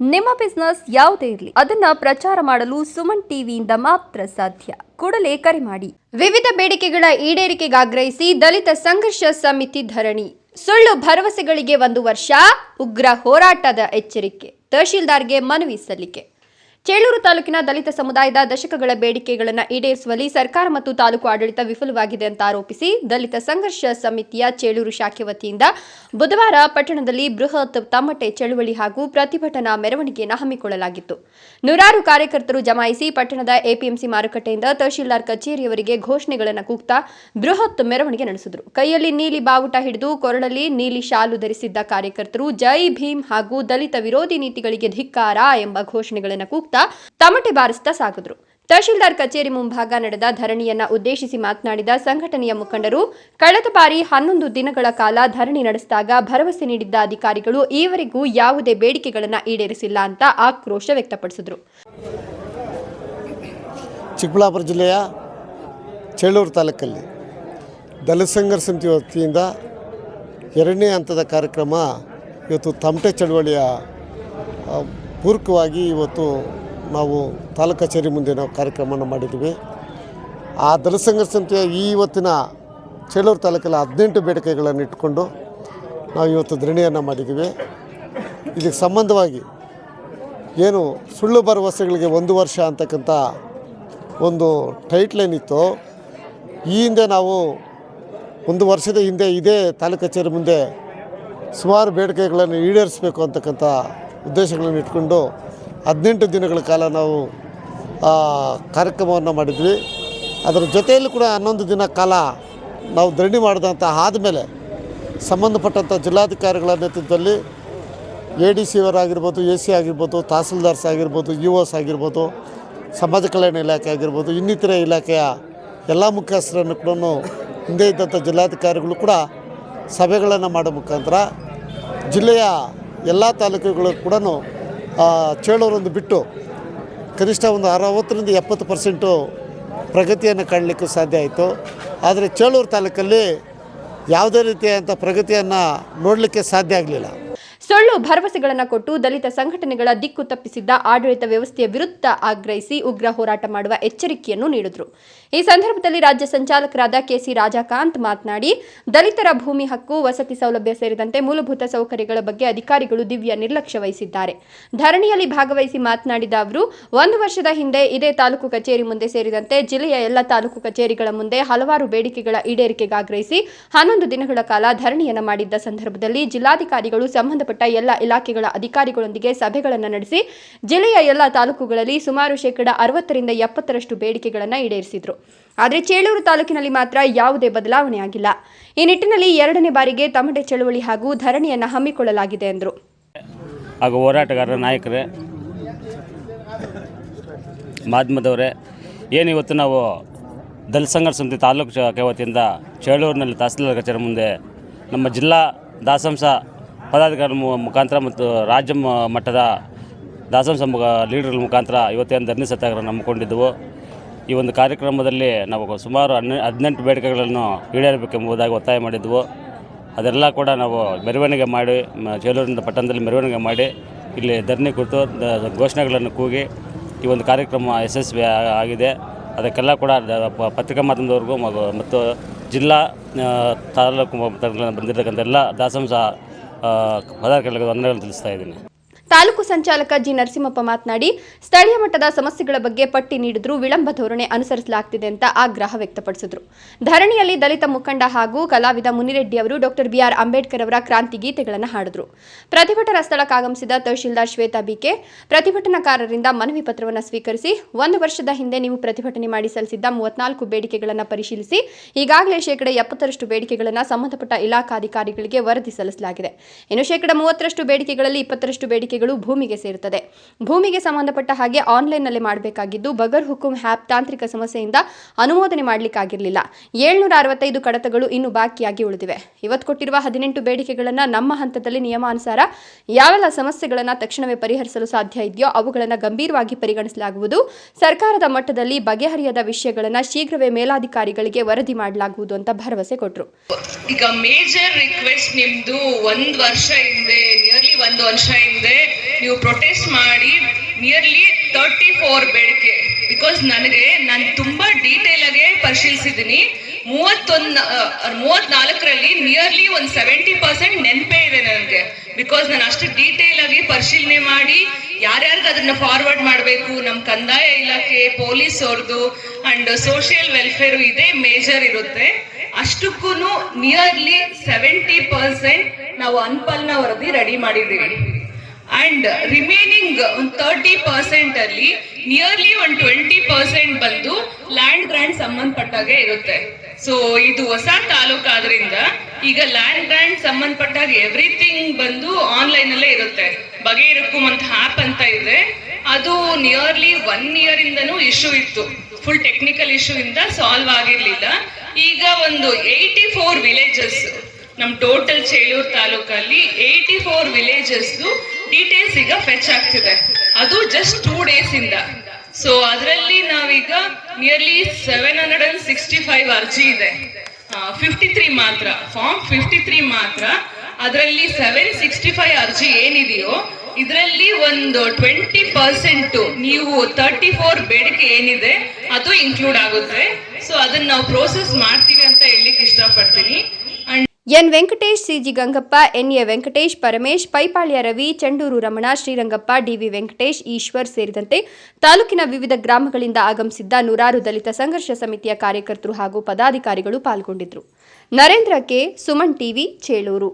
ನಿಮ್ಮ ಬಿಸ್ನೆಸ್ ಯಾವುದೇ ಇರಲಿ, ಅದನ್ನ ಪ್ರಚಾರ ಮಾಡಲು ಸುಮನ್ ಟಿವಿಯಿಂದ ಮಾತ್ರ ಸಾಧ್ಯ. ಕೂಡಲೇ ಕರೆ ಮಾಡಿ. ವಿವಿಧ ಬೇಡಿಕೆಗಳ ಈಡೇರಿಕೆಗಾಗ್ರಹಿಸಿ ದಲಿತ ಸಂಘರ್ಷ ಸಮಿತಿ ಧರಣಿ. ಸುಳ್ಳು ಭರವಸೆಗಳಿಗೆ ಒಂದು ವರ್ಷ, ಉಗ್ರ ಹೋರಾಟದ ಎಚ್ಚರಿಕೆ. ತಹಶೀಲ್ದಾರ್ಗೆ ಮನವಿ ಸಲ್ಲಿಕೆ. ಚೇಳೂರು ತಾಲೂಕಿನ ದಲಿತ ಸಮುದಾಯದ ದಶಕಗಳ ಬೇಡಿಕೆಗಳನ್ನು ಈಡೇರಿಸುವಲ್ಲಿ ಸರ್ಕಾರ ಮತ್ತು ತಾಲೂಕು ಆಡಳಿತ ವಿಫಲವಾಗಿದೆ ಅಂತ ಆರೋಪಿಸಿ ದಲಿತ ಸಂಘರ್ಷ ಸಮಿತಿಯ ಚೇಳೂರು ಶಾಖೆ ವತಿಯಿಂದ ಬುಧವಾರ ಪಟ್ಟಣದಲ್ಲಿ ಬೃಹತ್ ತಮಟೆ ಚಳುವಳಿ ಹಾಗೂ ಪ್ರತಿಭಟನಾ ಮೆರವಣಿಗೆಯನ್ನು ಹಮ್ಮಿಕೊಳ್ಳಲಾಗಿತ್ತು. ನೂರಾರು ಕಾರ್ಯಕರ್ತರು ಜಮಾಯಿಸಿ ಪಟ್ಟಣದ ಎಪಿಎಂಸಿ ಮಾರುಕಟ್ಟೆಯಿಂದ ತಹಶೀಲ್ದಾರ್ ಕಚೇರಿಯವರಿಗೆ ಘೋಷಣೆಗಳನ್ನು ಕೂಗ್ತಾ ಬೃಹತ್ ಮೆರವಣಿಗೆ ನಡೆಸಿದರು. ಕೈಯಲ್ಲಿ ನೀಲಿ ಬಾವುಟ ಹಿಡಿದು ಕೊರಳಲ್ಲಿ ನೀಲಿ ಶಾಲು ಧರಿಸಿದ್ದ ಕಾರ್ಯಕರ್ತರು ಜೈ ಭೀಮ್ ಹಾಗೂ ದಲಿತ ವಿರೋಧಿ ನೀತಿಗಳಿಗೆ ಧಿಕ್ಕಾರ ಎಂಬ ಘೋಷಣೆಗಳನ್ನು ಕೂಗ್ತಾ ತಮಟೆ ಬಾರಿಸ್ತಾ ಸಾಗಿದ್ರು. ತಹಶೀಲ್ದಾರ್ ಕಚೇರಿ ಮುಂಭಾಗ ನಡೆದ ಧರಣಿಯನ್ನ ಉದ್ದೇಶಿಸಿ ಮಾತನಾಡಿದ ಸಂಘಟನೆಯ ಮುಖಂಡರು, ಕಳೆದ ಬಾರಿ ಹನ್ನೊಂದು ದಿನಗಳ ಕಾಲ ಧರಣಿ ನಡೆಸಿದಾಗ ಭರವಸೆ ನೀಡಿದ್ದ ಅಧಿಕಾರಿಗಳು ಈವರೆಗೂ ಯಾವುದೇ ಬೇಡಿಕೆಗಳನ್ನು ಈಡೇರಿಸಿಲ್ಲ ಅಂತ ಆಕ್ರೋಶ ವ್ಯಕ್ತಪಡಿಸಿದರು. ಚಿಕ್ಕಬಳ್ಳಾಪುರ ಜಿಲ್ಲೆಯ ಚೇಳೂರು ತಾಲೂಕಲ್ಲಿ ದಲಿತ ಸಂಘರ್ಷ ಸಮಿತಿ ವತಿಯಿಂದ ಎರಡನೇ ಹಂತದ ಕಾರ್ಯಕ್ರಮ ಇವತ್ತು ತಮಟೆ ಚಳವಳಿಯ ಪೂರ್ವಕವಾಗಿ ಇವತ್ತು ನಾವು ತಾಲೂಕು ಕಚೇರಿ ಮುಂದೆ ನಾವು ಕಾರ್ಯಕ್ರಮವನ್ನು ಮಾಡಿದ್ದೀವಿ. ಆ ದಲಿತ ಈ ಇವತ್ತಿನ ಚೇಳೂರು ತಾಲೂಕಲ್ಲಿ ಹದಿನೆಂಟು ಬೇಡಿಕೆಗಳನ್ನು ಇಟ್ಕೊಂಡು ನಾವು ಇವತ್ತು ಧರಣಿಯನ್ನು ಮಾಡಿದ್ದೀವಿ. ಇದಕ್ಕೆ ಸಂಬಂಧವಾಗಿ ಏನು ಸುಳ್ಳು ಭರವಸೆಗಳಿಗೆ ಒಂದು ವರ್ಷ ಅಂತಕ್ಕಂಥ ಒಂದು ಟೈಟ್ಲೈನ್ ಇತ್ತು. ಈ ಹಿಂದೆ ನಾವು ಒಂದು ವರ್ಷದ ಹಿಂದೆ ಇದೇ ತಾಲೂಕು ಕಚೇರಿ ಮುಂದೆ ಸುಮಾರು ಬೇಡಿಕೆಗಳನ್ನು ಈಡೇರಿಸಬೇಕು ಅಂತಕ್ಕಂಥ ಉದ್ದೇಶಗಳನ್ನು ಇಟ್ಕೊಂಡು ಹದಿನೆಂಟು ದಿನಗಳ ಕಾಲ ನಾವು ಕಾರ್ಯಕ್ರಮವನ್ನು ಮಾಡಿದ್ವಿ. ಅದರ ಜೊತೆಯಲ್ಲಿ ಕೂಡ ಹನ್ನೊಂದು ದಿನ ಕಾಲ ನಾವು ಧರಣಿ ಮಾಡಿದಂಥ ಆದಮೇಲೆ ಸಂಬಂಧಪಟ್ಟಂಥ ಜಿಲ್ಲಾಧಿಕಾರಿಗಳ ನೇತೃತ್ವದಲ್ಲಿ ಎ ಡಿ ಸಿ ಅವರಾಗಿರ್ಬೋದು ಎ ಸಿ ಆಗಿರ್ಬೋದು, ತಹಸೀಲ್ದಾರ್ಸ್ ಆಗಿರ್ಬೋದು ಯು ಎಸ್ ಆಗಿರ್ಬೋದು, ಸಮಾಜ ಕಲ್ಯಾಣ ಇಲಾಖೆ ಆಗಿರ್ಬೋದು, ಇನ್ನಿತರ ಇಲಾಖೆಯ ಎಲ್ಲ ಮುಖ್ಯಸ್ಥರನ್ನು ಕೂಡ ಹಿಂದೆ ಇದ್ದಂಥ ಜಿಲ್ಲಾಧಿಕಾರಿಗಳು ಕೂಡ ಸಭೆಗಳನ್ನು ಮಾಡೋ ಮುಖಾಂತರ ಜಿಲ್ಲೆಯ ಎಲ್ಲ ತಾಲೂಕುಗಳು ಕೂಡ ಚೇಳೂರೊಂದು ಬಿಟ್ಟು ಕನಿಷ್ಠ ಒಂದು ಅರವತ್ತರಿಂದ ಎಪ್ಪತ್ತು ಪರ್ಸೆಂಟು ಪ್ರಗತಿಯನ್ನು ಕಾಣಲಿಕ್ಕೂ ಸಾಧ್ಯ ಆಯಿತು. ಆದರೆ ಚೇಳೂರು ತಾಲೂಕಲ್ಲಿ ಯಾವುದೇ ರೀತಿಯಾದಂಥ ಪ್ರಗತಿಯನ್ನು ನೋಡಲಿಕ್ಕೆ ಸಾಧ್ಯ ಆಗಲಿಲ್ಲ. ಸುಳ್ಳು ಭರವಸೆಗಳನ್ನು ಕೊಟ್ಟು ದಲಿತ ಸಂಘಟನೆಗಳ ದಿಕ್ಕು ತಪ್ಪಿಸಿದ್ದ ಆಡಳಿತ ವ್ಯವಸ್ಥೆಯ ವಿರುದ್ಧ ಆಗ್ರಹಿಸಿ ಉಗ್ರ ಹೋರಾಟ ಮಾಡುವ ಎಚ್ಚರಿಕೆಯನ್ನು ನೀಡಿದರು. ಈ ಸಂದರ್ಭದಲ್ಲಿ ರಾಜ್ಯ ಸಂಚಾಲಕರಾದ ಕೆಸಿ ರಾಜಾಕಾಂತ್ ಮಾತನಾಡಿ, ದಲಿತರ ಭೂಮಿ ಹಕ್ಕು, ವಸತಿ ಸೌಲಭ್ಯ ಸೇರಿದಂತೆ ಮೂಲಭೂತ ಸೌಕರ್ಯಗಳ ಬಗ್ಗೆ ಅಧಿಕಾರಿಗಳು ದಿವ್ಯ ನಿರ್ಲಕ್ಷ್ಯ ವಹಿಸಿದ್ದಾರೆ. ಧರಣಿಯಲ್ಲಿ ಭಾಗವಹಿಸಿ ಮಾತನಾಡಿದ ಅವರು, ಒಂದು ವರ್ಷದ ಹಿಂದೆ ಇದೇ ತಾಲೂಕು ಕಚೇರಿ ಮುಂದೆ ಸೇರಿದಂತೆ ಜಿಲ್ಲೆಯ ಎಲ್ಲ ತಾಲೂಕು ಕಚೇರಿಗಳ ಮುಂದೆ ಹಲವಾರು ಬೇಡಿಕೆಗಳ ಈಡೇರಿಕೆಗಾಗ್ರಹಿಸಿ ಹನ್ನೊಂದು ದಿನಗಳ ಕಾಲ ಧರಣಿಯನ್ನು ಮಾಡಿದ್ದ ಸಂದರ್ಭದಲ್ಲಿ ಜಿಲ್ಲಾಧಿಕಾರಿಗಳು ಸಂಬಂಧಪಟ್ಟ ಎಲ್ಲ ಇಲಾಖೆಗಳ ಅಧಿಕಾರಿಗಳೊಂದಿಗೆ ಸಭೆಗಳನ್ನು ನಡೆಸಿ ಜಿಲ್ಲೆಯ ಎಲ್ಲ ತಾಲೂಕುಗಳಲ್ಲಿ ಸುಮಾರು ಶೇಕಡ ಅರವತ್ತರಿಂದ ಎಪ್ಪತ್ತರಷ್ಟು ಬೇಡಿಕೆಗಳನ್ನು ಈಡೇರಿಸಿದ್ರು. ಆದರೆ ಚೇಳೂರು ತಾಲೂಕಿನಲ್ಲಿ ಮಾತ್ರ ಯಾವುದೇ ಬದಲಾವಣೆ ಆಗಿಲ್ಲ. ಈ ನಿಟ್ಟಿನಲ್ಲಿ ಎರಡನೇ ಬಾರಿಗೆ ತಮಟೆ ಚಳುವಳಿ ಹಾಗೂ ಧರಣಿಯನ್ನು ಹಮ್ಮಿಕೊಳ್ಳಲಾಗಿದೆ ಎಂದರು ಹಾಗೂ ಹೋರಾಟಗಾರರ ನಾಯಕರೇ, ಮಾಧ್ಯಮದವರೇ, ಏನು ಇವತ್ತು ನಾವು ದಲಿತ ಸಂಘರ್ಷ ಸಮಿತಿ ತಾಲೂಕು ವತಿಯಿಂದ ಚೇಳೂರಿನಲ್ಲಿ ತಹಸೀಲ್ದಾರ್ ಕಚೇರಿ ಮುಂದೆ ನಮ್ಮ ಜಿಲ್ಲಾ ದಾಸಂಸ ಪದಾಧಿಕಾರಿ ಮುಖಾಂತರ ಮತ್ತು ರಾಜ್ಯ ಮಟ್ಟದ ದಾಸಂಸ ಮುಖ ಲೀಡರ್ಗಳ ಮುಖಾಂತರ ಇವತ್ತೇನು ಧರಣಿ ಸತ್ಯಾಗ್ರಹ ನಂಬಿಕೊಂಡಿದ್ದೆವು ಈ ಒಂದು ಕಾರ್ಯಕ್ರಮದಲ್ಲಿ ನಾವು ಸುಮಾರು ಹನ್ನೆ, ಹದಿನೆಂಟು ಬೇಡಿಕೆಗಳನ್ನು ಈಡೇರಬೇಕೆಂಬುದಾಗಿ ಒತ್ತಾಯ ಮಾಡಿದ್ದೆವು. ಅದೆಲ್ಲ ಕೂಡ ನಾವು ಮೆರವಣಿಗೆ ಮಾಡಿ ಚೇಳೂರಿನ ಪಟ್ಟಣದಲ್ಲಿ ಮೆರವಣಿಗೆ ಮಾಡಿ, ಇಲ್ಲಿ ಧರಣಿ ಕುರಿತು ಘೋಷಣೆಗಳನ್ನು ಕೂಗಿ ಈ ಒಂದು ಕಾರ್ಯಕ್ರಮ ಯಶಸ್ವಿ ಆಗಿದೆ. ಅದಕ್ಕೆಲ್ಲ ಕೂಡ ಪತ್ರಿಕಾ ಮಾಧ್ಯಮದವರೆಗೂ ಮತ್ತು ಜಿಲ್ಲಾ ತಾಲೂಕು ಬಂದಿರತಕ್ಕಂಥ ಎಲ್ಲ ದಾಸಂಸ పదహారు గంటలకు వంద గంటలు తెలుస్తాయి దీన్ని. ತಾಲೂಕು ಸಂಚಾಲಕ ಜಿ ನರಸಿಂಹಪ್ಪ ಮಾತನಾಡಿ, ಸ್ಥಳೀಯ ಮಟ್ಟದ ಸಮಸ್ಯೆಗಳ ಬಗ್ಗೆ ಪಟ್ಟಿ ನೀಡಿದ್ರೂ ವಿಳಂಬ ಧೋರಣೆ ಅನುಸರಿಸಲಾಗ್ತಿದೆ ಅಂತ ಆಗ್ರಹ ವ್ಯಕ್ತಪಡಿಸಿದರು. ಧರಣಿಯಲ್ಲಿ ದಲಿತ ಮುಖಂಡ ಹಾಗೂ ಕಲಾವಿದ ಮುನಿರೆಡ್ಡಿ ಅವರು ಡಾಕ್ಟರ್ ಬಿಆರ್ ಅಂಬೇಡ್ಕರ್ ಅವರ ಕ್ರಾಂತಿ ಗೀತೆಗಳನ್ನು ಹಾಡಿದರು. ಪ್ರತಿಭಟನಾ ಸ್ಥಳಕ್ಕಾಗಮಿಸಿದ ತಹಶೀಲ್ದಾರ್ ಶ್ವೇತಾ ಬಿಕೆ ಪ್ರತಿಭಟನಾಕಾರರಿಂದ ಮನವಿ ಪತ್ರವನ್ನು ಸ್ವೀಕರಿಸಿ, ಒಂದು ವರ್ಷದ ಹಿಂದೆ ನೀವು ಪ್ರತಿಭಟನೆ ಮಾಡಿ ಸಲ್ಲಿಸಿದ್ದ ಮೂವತ್ನಾಲ್ಕು ಬೇಡಿಕೆಗಳನ್ನು ಪರಿಶೀಲಿಸಿ, ಈಗಾಗಲೇ ಶೇಕಡ ಎಪ್ಪತ್ತರಷ್ಟು ಬೇಡಿಕೆಗಳನ್ನು ಸಂಬಂಧಪಟ್ಟ ಇಲಾಖಾಧಿಕಾರಿಗಳಿಗೆ ವರದಿ ಸಲ್ಲಿಸಲಾಗಿದೆ. ಇನ್ನು ಶೇಕಡ ಮೂವತ್ತರಷ್ಟು ಬೇಡಿಕೆಗಳಲ್ಲಿ ಇಪ್ಪತ್ತರಷ್ಟು ಬೇಡಿಕೆಗಳು ಭೂಮಿಗೆ ಸೇರುತ್ತದೆ. ಭೂಮಿಗೆ ಸಂಬಂಧಪಟ್ಟ ಹಾಗೆ ಆನ್ಲೈನ್ನಲ್ಲಿ ಮಾಡಬೇಕಾಗಿದ್ದು ಬಗರ್ ಹುಕುಂ ಹ್ಯಾಪ್ ತಾಂತ್ರಿಕ ಸಮಸ್ಯೆಯಿಂದ ಅನುಮೋದನೆ ಮಾಡಲಿಕ್ಕಾಗಿರಲಿಲ್ಲ. ಏಳ್ನೂರ ಅರವತ್ತೈದು ಕಡತಗಳು ಇನ್ನು ಬಾಕಿಯಾಗಿ ಉಳಿದಿವೆ. ಇವತ್ತು ಕೊಟ್ಟಿರುವ ಹದಿನೆಂಟು ಬೇಡಿಕೆಗಳನ್ನು ನಮ್ಮ ಹಂತದಲ್ಲಿ ನಿಯಮಾನುಸಾರ ಯಾವೆಲ್ಲ ಸಮಸ್ಯೆಗಳನ್ನು ತಕ್ಷಣವೇ ಪರಿಹರಿಸಲು ಸಾಧ್ಯ ಇದೆಯೋ ಅವುಗಳನ್ನು ಗಂಭೀರವಾಗಿ ಪರಿಗಣಿಸಲಾಗುವುದು. ಸರ್ಕಾರದ ಮಟ್ಟದಲ್ಲಿ ಬಗೆಹರಿಯದ ವಿಷಯಗಳನ್ನು ಶೀಘ್ರವೇ ಮೇಲಾಧಿಕಾರಿಗಳಿಗೆ ವರದಿ ಮಾಡಲಾಗುವುದು ಅಂತ ಭರವಸೆ ಕೊಟ್ಟರು ಈಗ ಮೇಜರ್ ರಿಕ್ವೆಸ್ಟ್ ನಿಮ್ದು ಒಂದ್ ವರ್ಷ ಹಿಂದೆ ಒಂದ್ ಅಂಶ ಹಿಂದೆ ನೀವು ಪ್ರೊಟೆಸ್ಟ್ ಮಾಡಿ ನಿಯರ್ಲಿ ತರ್ಟಿ ಫೋರ್ ಬೇಡಿಕೆ ಬಿಕಾಸ್ ನನಗೆ, ನಾನು ತುಂಬಾ ಡೀಟೇಲ್ ಆಗಿ ಪರಿಶೀಲಿಸಿದ್ದೀನಿ. ಮೂವತ್ತೊಂದು ಮೂವತ್ನಾಲ್ಕರಲ್ಲಿ ನಿಯರ್ಲಿ ಒಂದು ಸೆವೆಂಟಿ ಪರ್ಸೆಂಟ್ ನೆನಪೇ ಇದೆ ನನಗೆ. ಬಿಕಾಸ್ ನಾನು ಅಷ್ಟು ಡೀಟೇಲ್ ಆಗಿ ಪರಿಶೀಲನೆ ಮಾಡಿ ಯಾರ್ಯಾರಿಗೆ ಅದನ್ನ ಫಾರ್ವರ್ಡ್ ಮಾಡಬೇಕು ನಮ್ಮ ಕಂದಾಯ ಇಲಾಖೆ ಪೊಲೀಸ್ ಅವ್ರದ್ದು ಅಂಡ್ ಸೋಷಿಯಲ್ ವೆಲ್ಫೇರ್ ಇದೇ ಮೇಜರ್ ಇರುತ್ತೆ. ಅಷ್ಟಕ್ಕೂ ನಿಯರ್ಲಿ ಸೆವೆಂಟಿ ಪರ್ಸೆಂಟ್ ನಾವು ಅನ್ಪಲ್ನ ವರದಿ ರೆಡಿ ಮಾಡಿದ್ದೀವಿ. ಅಂಡ್ ರಿಮೈನಿಂಗ್ ಒಂದು ತರ್ಟಿ ಪರ್ಸೆಂಟ್ ಅಲ್ಲಿ ನಿಯರ್ಲಿ ಒಂದು ಟ್ವೆಂಟಿ ಪರ್ಸೆಂಟ್ ಬಂದು ಲ್ಯಾಂಡ್ ಗ್ರ್ಯಾಂಡ್ ಸಂಬಂಧಪಟ್ಟಾಗೆ ಇರುತ್ತೆ. ಸೊ ಇದು ಹೊಸ ತಾಲೂಕು ಆದ್ರಿಂದ ಈಗ ಲ್ಯಾಂಡ್ ಗ್ರ್ಯಾಂಡ್ ಸಂಬಂಧಪಟ್ಟಾಗ ಎವ್ರಿಥಿಂಗ್ ಬಂದು ಆನ್ಲೈನ್ ಅಲ್ಲೇ ಇರುತ್ತೆ. ಬಗೆ ಅಂತ ಆಪ್ ಅಂತ ಇದೆ. ಅದು ನಿಯರ್ಲಿ ಒನ್ ಇಯರ್ ಇಂದನೂ ಇಶ್ಯೂ ಇತ್ತು. ಫುಲ್ ಟೆಕ್ನಿಕಲ್ ಇಶ್ಯೂ ಇಂದ ಸಾಲ್ವ್ ಆಗಿರ್ಲಿಲ್ಲ. ಈಗ ಒಂದು ಏಯ್ಟಿ ಫೋರ್ ವಿಲೇಜಸ್ ನಮ್ ಟೋಟಲ್ ಚೇಳೂರು ತಾಲೂಕಲ್ಲಿ ಏಯ್ಟಿ ಫೋರ್ ವಿಲೇಜಸ್ ಡೀಟೇಲ್ಸ್ ಈಗ ಫೆಚ್ ಆಗ್ತಿದೆ. ಅದು ಜಸ್ಟ್ ಟೂ ಡೇಸ್ ಇಂದ. ಸೊ ಅದರಲ್ಲಿ ನಾವೀಗ nearly seven hundred and sixty five ಅರ್ಜಿ ಇದೆ. ಫಿಫ್ಟಿ ತ್ರೀ ಮಾತ್ರ. ಫಾರ್ಮ್ ಫಿಫ್ಟಿ ತ್ರೀ ಮಾತ್ರ. ಅದರಲ್ಲಿ ಸೆವೆನ್ ಸಿಕ್ಸ್ಟಿ ಫೈವ್ ಅರ್ಜಿ ಏನಿದೆಯೋ, ಇದರಲ್ಲಿ ಒಂದು ಟ್ವೆಂಟಿ ಪರ್ಸೆಂಟ್ ನೀವು ತರ್ಟಿ ಫೋರ್ ಬೇಡಿಕೆ ಏನಿದೆ, ಅದು ಇನ್ಕ್ಲೂಡ್ ಆಗುತ್ತೆ. ಸೊ ಅದನ್ನ ನಾವು ಪ್ರೋಸೆಸ್ ಮಾಡ್ತೀವಿ ಅಂತ ಹೇಳಲಿಕ್ಕೆ ಇಷ್ಟಪಡ್ತೀನಿ. N Venkatesh CG Gangappa NA Venkatesh, Paramesh, Paipalya Ravi, Chandur Ramana, Srirangappa DV Venkatesh, Eshwar ಸೇರಿದಂತೆ ತಾಲೂಕಿನ ವಿವಿಧ ಗ್ರಾಮಗಳಿಂದ ಆಗಮಿಸಿದ್ದ ನೂರಾರು ದಲಿತ ಸಂಘರ್ಷ ಸಮಿತಿಯ ಕಾರ್ಯಕರ್ತರು ಹಾಗೂ ಪದಾಧಿಕಾರಿಗಳು ಪಾಲ್ಗೊಂಡಿದ್ದರು. ನರೇಂದ್ರ ಕೆ. ಸುಮನ್ ಟಿವಿ ಚೇಳೂರು.